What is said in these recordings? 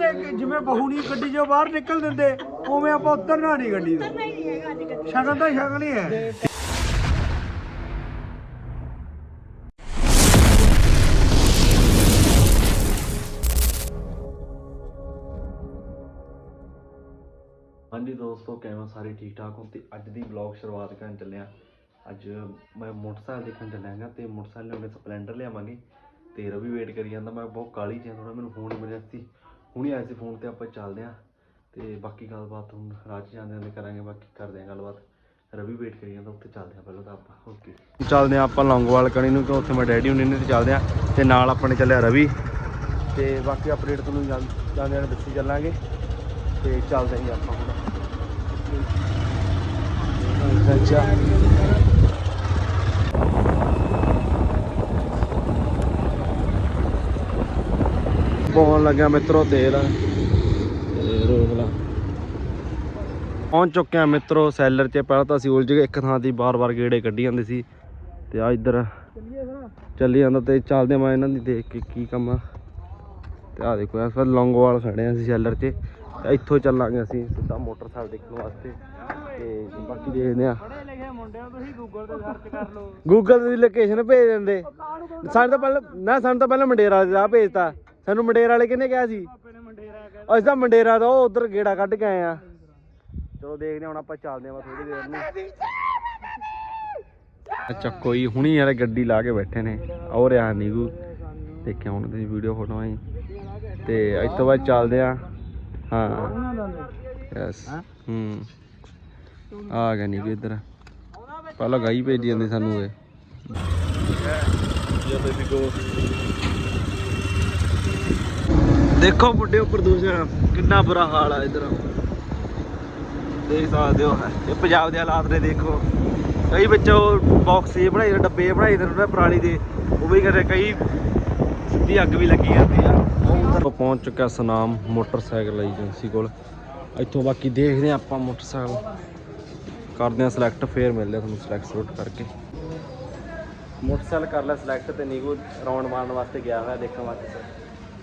ਦੇ ਕਿ ਜਿਵੇਂ ਬਹੂ ਨਹੀਂ ਗੱਡੀ ਚੋਂ ਬਾਹਰ ਨਿਕਲ ਦਿੰਦੇ ਉਵੇਂ ਆਪਾਂ ਉਤਰਨਾ ਨਹੀਂ ਗੱਡੀ ਤੋਂ। ਨਹੀਂ ਹੈਗਾ ਅੱਜ ਕੱਲ੍ਹ। ਸ਼ਕਲ ਤਾਂ ਸ਼ਕਲ ਹੀ ਹੈ। ਹਾਂਜੀ ਦੋਸਤੋ ਕਿਵੇਂ ਸਾਰੇ ਠੀਕ ਠਾਕ ਹੋ? ਤੇ ਅੱਜ ਦੀ ਵਲੌਗ ਸ਼ੁਰੂਆਤ ਕਰਨ ਚੱਲੇ ਆ ਅੱਜ ਮੈਂ ਮੋਟਰਸਾਈਕਲ ਦੇਖਣ ਚੱਲਿਆਗਾ ਤੇ ਮੋਟਰਸਾਈਕਲ ਲਿਆਉਣੇ ਸਪਲੈਂਡਰ ਲਿਆਵਾਂਗੇ। ਤੇ ਰਵੀ ਵੇਟ ਕਰੀ ਜਾਂਦਾ ਮੈਂ ਬਹੁਤ ਕਾਲੀ ਜਿਹਾ ਥੋੜਾ ਮੈਨੂੰ ਫੋਨ ਮਿਲਿਆ ਸੀ। ਹੁਣੀ ਆਏ ਸੀ ਫੋਨ ਤੇ, ਆਪਾਂ ਚੱਲਦੇ ਆ ਤੇ ਬਾਕੀ ਗੱਲਬਾਤ ਹੁਣ ਰਾਹ 'ਚ ਜਾਂਦੇ ਜਾਂਦੇ ਕਰਾਂਗੇ, ਬਾਕੀ ਕਰਦੇ ਆ ਗੱਲਬਾਤ। ਰਵੀ ਵੇਟ ਕਰੀ ਜਾਂਦਾ, ਉੱਥੇ ਚੱਲਦੇ ਆ ਪਹਿਲਾਂ ਤਾਂ ਆਪਾਂ ਓਕੇ ਚੱਲਦੇ ਆ ਆਪਾਂ ਲੌਂਗੋਵਾਲ ਕਣੀ ਨੂੰ, ਕਿ ਉੱਥੇ ਮੈਂ ਡੈਡੀ ਹੁਣੇ ਨੇ ਤੇ ਚੱਲਦੇ ਆ ਤੇ ਨਾਲ ਆਪਣੇ ਚੱਲਿਆ ਰਵੀ। ਤੇ ਬਾਕੀ ਅਪਡੇਟ ਤੁਹਾਨੂੰ ਜਾਂ- ਜਾਂਦੇ ਜਾਂਦੇ ਦੱਸੀ ਚੱਲਾਂਗੇ। ਤੇ ਚੱਲਦੇ ਹਾਂ ਆਪਾਂ ਹੁਣ। ਅੱਛਾ। ਪਾਉਣ ਲੱਗਿਆ ਮਿੱਤਰੋ ਤੇਲ। ਤੇ ਰੋਕ ਲਾ। ਪਹੁੰਚ ਚੁੱਕੇ ਆ ਮਿੱਤਰੋ ਸੈਲਰ 'ਚ ਪਹਿਲਾਂ ਤਾਂ ਅਸੀਂ ਉਲਝ ਗਏ ਇੱਕ ਥਾਂ ਦੀ ਬਾਰ-ਬਾਰ ਗੇੜੇ ਕੱਢੀ ਜਾਂਦੇ ਸੀ। ਤੇ ਆ ਇੱਧਰ ਚੱਲੀ ਜਾਂਦਾ ਤੇ ਚੱਲਦੇ ਮੈਂ ਇਹਨਾਂ ਦੀ ਦੇਖ ਕੇ ਕੀ ਕੰਮ ਆ। ਤੇ ਆ ਦੇਖੋ ਇਸ ਵਾਰ ਲੌਂਗੋਵਾਲ ਖੜੇ ਆ ਅਸੀਂ ਸੈਲਰ 'ਚ ਤੇ ਇੱਥੋਂ ਚੱਲਾਂਗੇ ਅਸੀਂ ਸਿੱਧਾ ਮੋਟਰਸਾਈਕਲ ਦੇਖਣ ਵਾਸਤੇ। ਤੇ ਬਾਕੀ ਦੇਖਦੇ ਆ ਪੜੇ ਲਿਖੇ ਮੁੰਡਿਆਂ ਤੁਸੀਂ ਗੂਗਲ ਤੇ ਸਰਚ ਕਰ ਲਓ। ਗੂਗਲ ਦੀ ਲੋਕੇਸ਼ਨ ਭੇਜ ਦਿੰਦੇ। ਸਾਨੂੰ ਤਾਂ ਪਹਿਲਾਂ ਨਾ ਸਾਨੂੰ ਤਾਂ ਪਹਿਲਾਂ ਮੰਡੇਰ ਵਾਲੇ ਦਾ ਭੇਜਤਾ। ਸਾਨੂੰ ਮੰਡੇਰ ਵਾਲੇ ਕਿਹਨੇ ਕਿਹਾ ਸੀ? ਨੇ ਮੰਡੇਰਾ ਕਹਿ ਅਸੀਂ ਤਾਂ ਮੰਡੇਰਾ ਦਾ ਉਹ ਉਧਰ ਗੇੜਾ ਕੱਢ ਕੇ ਆਏ ਆ। ਚਲੋ ਦੇਖਦੇ ਹਾਂ ਹੁਣ ਆਪਾਂ ਚੱਲਦੇ ਆ ਥੋੜੀ ਦੇਰ ਨੂੰ। ਅੱਛਾ ਕੋਈ ਹੁਣੀ ਯਾਰ ਗੱਡੀ ਲਾ ਕੇ ਬੈਠੇ ਨੇ। ਔਰ ਰਿਹਾ ਨੀਗੂ ਦੇਖਿਆ ਹੁਣ ਤੁਸੀਂ ਵੀਡੀਓ ਫੋਟੋਆਂ ਹੀ ਤੇ ਇਸ ਤੋਂ ਬਾਅਦ ਚੱਲਦੇ ਆ ਹਾਂ। ਯੈਸ ਹੂੰ? ਆ ਗਿਆ ਨੀਗੂ ਇੱਧਰ। ਪਹਿਲਾਂ ਗਾਈ ਭੇਜੀ ਜਾਂਦੇ ਸਾਨੂੰ ਇਹ। ਦੇਖੋ ਮੁੰਡੇ ਪ੍ਰਦੂਸ਼ਣ ਕਿੰਨਾ ਬੁਰਾ ਹਾਲ ਆ ਇਧਰ। ਦੇਖ ਸਕਦੇ ਹੋ ਇਹ। ਪੰਜਾਬ ਦੇ ਹਾਲਾਤ ਨੇ ਦੇਖੋ। ਕਈ ਵਿੱਚੋਂ ਬਾਕਸ ਇਹ ਬਣਾਈ, ਡੱਬੇ ਬਣਾਈ ਜਾਂਦੇ ਨੇ ਪਰਾਲੀ ਦੇ ਉਹ ਵੀ ਕਦੇ ਕਈ ਸਿੱਧੀ ਅੱਗ ਵੀ ਲੱਗੀ ਜਾਂਦੀ ਆ। ਉਹ ਪਹੁੰਚ ਚੁੱਕਿਆ ਸਨਾਮ ਮੋਟਰਸਾਈਕਲ ਏਜੰਸੀ ਕੋਲ। ਇੱਥੋਂ ਬਾਕੀ ਦੇਖਦੇ ਆ ਆਪਾਂ ਮੋਟਰਸਾਈਕਲ। ਕਰਦੇ ਆ ਸਿਲੈਕਟ ਫੇਰ ਮਿਲਦੇ ਆ ਤੁਹਾਨੂੰ ਸਿਲੈਕਟ ਸਲੂਟ ਕਰਕੇ। ਮੋਟਰਸਾਈਕਲ ਕਰ ਲਿਆ ਸਿਲੈਕਟ ਤੇ ਨੀਗੋ ਰਾਉਂਡ ਮਾਰਨ ਵਾਸਤੇ ਗਿਆ ਹੋਇਆ, ਦੇਖਣ ਵਾਸਤੇ।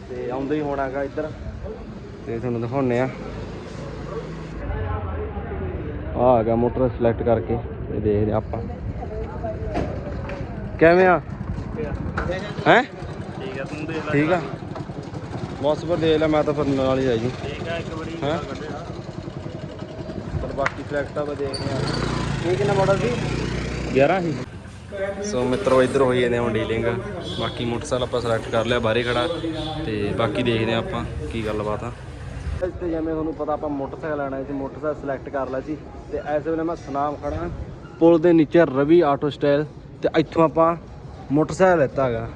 ਤੇ ਆਉਂਦਾ ਹੀ ਹੋਣਾਗਾ ਇੱਧਰ। ਤੇ ਤੁਹਾਨੂੰ ਦਿਖਾਉਣੇ ਆ ਆ ਆ ਗਿਆ ਮੋਟਰ ਸਿਲੈਕਟ ਕਰਕੇ ਤੇ ਦੇਖਦੇ ਆਪਾਂ। ਕਿਵੇਂ ਆ? ਹੈ? ਠੀਕ ਆ। ਤੂੰ ਦੇ ਠੀਕ ਆ ਬਸ ਪਰ ਦੇਖ ਲੈ, ਮੈਂ ਤਾਂ ਫਿਰ ਨਾਲ ਹੀ ਆਈ ਜੀ ਠੀਕ ਆ ਇੱਕ ਵਾਰੀ ਹੈਂ? ਪਰ ਬਾਕੀ ਸਿਲੈਕਟ ਆ ਵਾ ਦੇਖਦੇ ਆ ਇਹ ਕਿੰਨਾ ਮਾਡਲ ਸੀ? 11 ਸੀ ਸੋ ਮਿੱਤਰੋ, ਇੱਧਰ ਹੋਈ ਜਾਂਦੇ ਹੁਣ ਡੀਲਿੰਗ ਬਾਕੀ ਮੋਟਰਸਾਈਕਲ ਆਪਾਂ ਸਿਲੈਕਟ ਕਰ ਲਿਆ, ਬਾਹਰੇ ਖੜਾ। ਤੇ ਬਾਕੀ ਦੇਖਦੇ ਆ ਆਪਾਂ ਕੀ ਗੱਲਬਾਤ ਆ। ਤੇ ਜਿਵੇਂ ਤੁਹਾਨੂੰ ਪਤਾ ਆਪਾਂ ਮੋਟਰਸਾਈਕਲ ਲੈਣਾ ਸੀ ਮੋਟਰਸਾਈਕਲ ਸਿਲੈਕਟ ਕਰ ਲਿਆ ਸੀ ਤੇ ਇਸ ਵੇਲੇ ਮੈਂ ਸੁਨਾਮ ਖੜਾ ਪੁਲ ਦੇ ਨੀਚੇ ਰਵੀ ਆਟੋ ਸਟਾਈਲ। ਤੇ ਇੱਥੋਂ ਆਪਾਂ ਮੋਟਰਸਾਈਕਲ ਲੈਤਾ ਹੈਗਾ।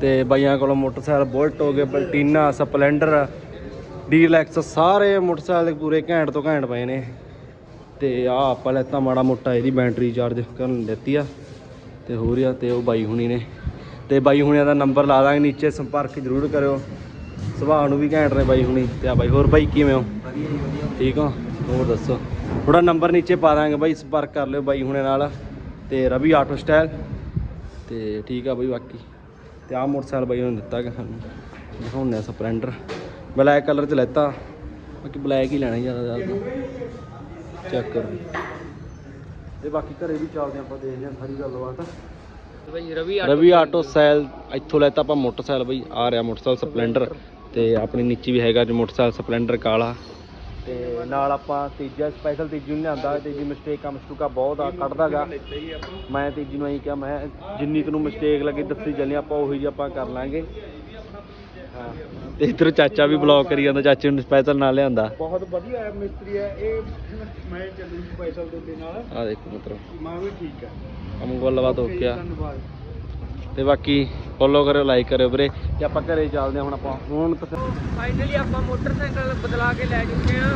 ਤੇ ਬਾਈਆਂ ਕੋਲੋਂ ਮੋਟਰਸਾਈਕਲ ਬੁਲਟ ਹੋ ਗਏ ਪਲਟੀਨਾ ਸਪਲੈਂਡਰ, ਡੀਲੈਕਸ, ਸਾਰੇ ਮੋਟਰਸਾਈਕਲ ਦੇ ਪੂਰੇ ਘੈਂਟ ਤੋਂ ਘੈਂਟ ਪਏ ਨੇ। ਤੇ ਆ ਆਪਾਂ ਲੈਤਾ ਮਾੜਾ ਮੋਟਾ, ਇਹਦੀ ਬੈਟਰੀ ਚਾਰਜ ਕਰਨ ਲੈਤੀ ਆ। ਤੇ ਹੋ ਰਿਹਾ ਤੇ ਉਹ ਬਾਈ ਹੁਣੀ ਨੇ। ਤੇ ਬਾਈ ਹੁਣੀਆਂ ਦਾ ਨੰਬਰ ਲਾ ਦਾਂਗੇ ਨੀਚੇ ਸੰਪਰਕ ਜ਼ਰੂਰ ਕਰਿਓ। ਸੁਭਾਅ ਨੂੰ ਵੀ ਘੈਂਟ ਨੇ ਬਾਈ ਹੁਣੀ ਤੇ ਆ ਬਾਈ ਹੋਰ ਬਾਈ ਕਿਵੇਂ ਹੋ? ਠੀਕ ਹੋ? ਹੋਰ ਦੱਸੋ? ਥੋੜਾ ਨੰਬਰ ਨੀਚੇ ਪਾ ਦਾਂਗੇ ਬਾਈ ਸੰਪਰਕ ਕਰ ਲਿਓ ਬਾਈ ਹੁਣੇ ਨਾਲ। ਤੇ ਰਵੀ ਆਟੋ ਸਟਾਈਲ। ਤੇ ਠੀਕ ਆ ਬਾਈ ਬਾਕੀ। ਤੇ ਆਹ ਮੋਟਰਸਾਈਕਲ ਬਾਈ ਨੂੰ ਦਿੱਤਾ ਕਿ ਸਾਨੂੰ। ਦਿਖਾਉਂਦੇ ਆ ਸਪਲੈਂਡਰ। ਬਲੈਕ ਕਲਰ ਚ ਲੈਤਾ। ਬਾਕੀ ਬਲੈਕ ਹੀ ਲੈਣਾ ਜ਼ਿਆਦਾ ਜ਼ਿਆਦਾ। ਚੈੱਕ ਕਰੋ। ਤੇ ਬਾਕੀ ਘਰੇ ਵੀ ਚੱਲਦੇ ਆਪਾਂ ਦੇਖਦੇ ਹਾਂ ਸਾਰੀ ਗੱਲਬਾਤ। ਬਈ ਰਵੀ ਰਵੀ ਆਟੋ ਸੈਲ ਇੱਥੋਂ ਲੈਤਾ ਆਪਾਂ ਮੋਟਰਸਾਈਕਲ ਬਈ ਆ ਰਿਹਾ ਮੋਟਰਸਾਈਕਲ ਸਪਲੈਂਡਰ ਤੇ ਆਪਣੀ ਨੀਚੇ ਵੀ ਹੈਗਾ ਜੀ ਮੋਟਰਸਾਈਕਲ ਸਪਲੈਂਡਰ ਕਾਲਾ। ਤੇ ਨਾਲ ਆਪਾਂ ਤੀਜਾ ਸਪੈਸ਼ਲ ਤੀਜੀ ਨੂੰ ਲਿਆਂਦਾ ਤੀਜੀ ਮਿਸਟੇਕ ਆ ਮਸਟੂਕਾ ਬਹੁਤ ਆ ਕੱਢਦਾਗਾ। ਮੈਂ ਤੀਜੀ ਨੂੰ ਐਂ ਕਿਹਾ ਮੈਂ ਜਿੰਨੀ ਤੈਨੂੰ ਮਿਸਟੇਕ ਲੱਗੀ ਦੱਸੀ ਚੱਲੀ ਆਪਾਂ ਉਹੀ ਜਿਹੀ ਆਪਾਂ ਕਰ ਲਾਂਗੇ। ਤੇ ਇਧਰ ਚਾਚਾ ਵੀ ਬਲੌਗ ਕਰੀ ਜਾਂਦਾ ਚਾਚੇ ਨੂੰ ਸਪੈਸ਼ਲ ਨਾਲ ਲਿਆਂਦਾ। ਬਹੁਤ ਵਧੀਆ ਮਿਸਤਰੀ ਹੈ। ਇਹ ਮੈਂ ਚੱਲੂ ਸਪੈਸ਼ਲ ਦੇ ਨਾਲ। ਆ ਦੇਖੋ ਮਤਲਬ ਮੈਂ ਵੀ ਠੀਕ ਹੈ। ਕੰਮ ਗੱਲਬਾਤ ਹੋ ਗਿਆ। ਧੰਨਵਾਦ। ਤੇ ਬਾਕੀ ਫੋਲੋ ਕਰਿਓ ਲਾਈਕ ਕਰਿਓ ਵੀਰੇ। ਤੇ ਆਪਾਂ ਘਰੇ ਚੱਲਦੇ ਹਾਂ ਹੁਣ ਆਪਾਂ। ਹੁਣ ਫਾਈਨਲੀ ਆਪਾਂ ਮੋਟਰਸਾਈਕਲ ਬਦਲਾ ਕੇ ਲੈ ਚੁੱਕੇ ਆ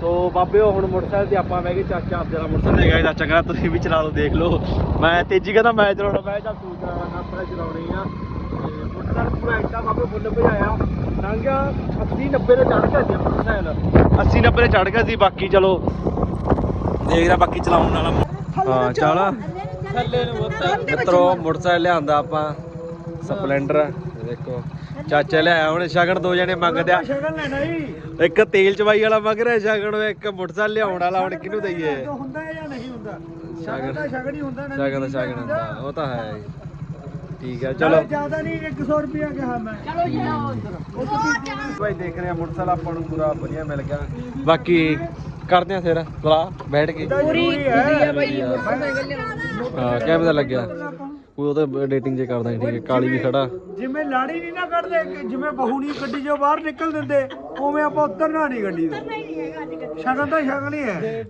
ਸੋ ਬਾਬਿਓ ਹੁਣ ਮੋਟਰਸਾਈਕਲ ਤੇ ਆਪਾਂ ਬਹਿ ਗਏ ਚਾਚਾ ਆਪਦੇ ਦਾ ਮੋਟਰਸਾਈਕਲ ਹੈਗਾ ਚਾਚਾ ਕਹਿੰਦਾ ਤੁਸੀਂ ਵੀ ਚਲਾ ਲਓ ਦੇਖ ਲਓ। ਮੈਂ ਤੇਜੀ ਕਹਿੰਦਾ ਮੈਂ ਚਲਾਉਣਾ ਮੈਂ ਚੱਲ ਤੂੰ ਚਲਾ ਲਾ ਆਪਾਂ ਚਲਾਉਣੀ ਆ। ਤੇ ਮੋਟਰਸਾਈਕਲ ਪੂਰਾ ਇੱਟਾ ਬਾਬੇ ਫੁੱਲ ਭਜਾਇਆ। ਲੰਘਿਆ 80 90 ਤੇ ਚੜ ਗਿਆ ਸੀ ਮੋਟਰਸਾਈਕਲ। 80 90 ਤੇ ਚੜ ਗਿਆ ਸੀ ਬਾਕੀ ਚਲੋ। ਦੇਖਦਾ ਬਾਕੀ ਚਲਾਉਣ ਵਾਲਾ ਹਾਂ ਚੱਲ ਥੱਲੇ ਨੂੰ ਉੱਤੇ ਮਿੱਤਰੋ ਮੋਟਰਸਾਈਕਲ ਲਿਆਂਦਾ ਆਪਾਂ ਸਪਲੈਂਡਰ। ਦੇਖੋ। ਚਾਚਾ ਲਿਆਇਆ ਹੁਣ ਸ਼ਗਨ ਦੋ ਜਣੇ ਮੰਗਦੇ ਆ। ਸ਼ਗਨ ਲੈਣਾ ਹੀ ਇੱਕ ਤੇਲ ਚਵਾਈ ਵਾਲਾ ਮੰਗ ਰਿਹਾ ਸ਼ਗਨ ਇੱਕ ਮੋਟਰਸਾਈਕਲ ਲਿਆਉਣ ਵਾਲਾ ਹੁਣ ਕਿਹਨੂੰ ਦਈਏ? ਹੁੰਦਾ ਹੈ ਜਾਂ ਨਹੀਂ ਹੁੰਦਾ? ਸ਼ਗਨ ਤਾਂ ਸ਼ਗਨ ਹੀ ਹੁੰਦਾ ਨਾ ਸ਼ਗਨ ਦਾ ਸ਼ਗਨ ਹੁੰਦਾ ਉਹ ਤਾਂ ਹੈ। ਠੀਕ ਹੈ ਚਲੋ। ਜ਼ਿਆਦਾ ਨਹੀਂ 100 ਰੁਪਿਆ ਕਿਹਾ ਮੈਂ। ਚਲੋ ਜੀ ਭਾਈ ਦੇਖ ਰਹੇ ਆ ਮੋਟਰਸਾਈਕਲ ਆਪਾਂ ਨੂੰ ਪੂਰਾ ਵਧੀਆ ਮਿਲ ਗਿਆ। ਬਾਕੀ ਕਰਦੇ ਆ ਫਿਰ ਸਲਾਹ ਬੈਠ ਕੇ। ਪੂਰੀ ਹੈ। ਬਾਈ ਹਾਂ ਕਿਵੇਂ ਦਾ ਲੱਗਿਆ? ਕੋਈ ਉਹ ਤਾਂ ਡੇਟਿੰਗ ਜੇ ਕਰਦਾ ਠੀਕ ਹੈ ਕਾਲੀ ਵੀ ਖੜਾ। ਜਿਵੇਂ ਲਾੜੀ ਨਹੀਂ ਨਾ ਕੱਢਦੇ ਕਿ ਜਿਵੇਂ ਬਹੂ ਨਹੀਂ ਗੱਡੀ ਚੋਂ ਬਾਹਰ ਨਿਕਲ ਦਿੰਦੇ ਉਵੇਂ ਆਪਾਂ ਉਤਰਨਾ ਨਹੀਂ ਗੱਡੀ ਤੋਂ। ਸ਼ਗਨ ਤਾਂ ਸ਼ਗਨ ਹੀ ਹੈ।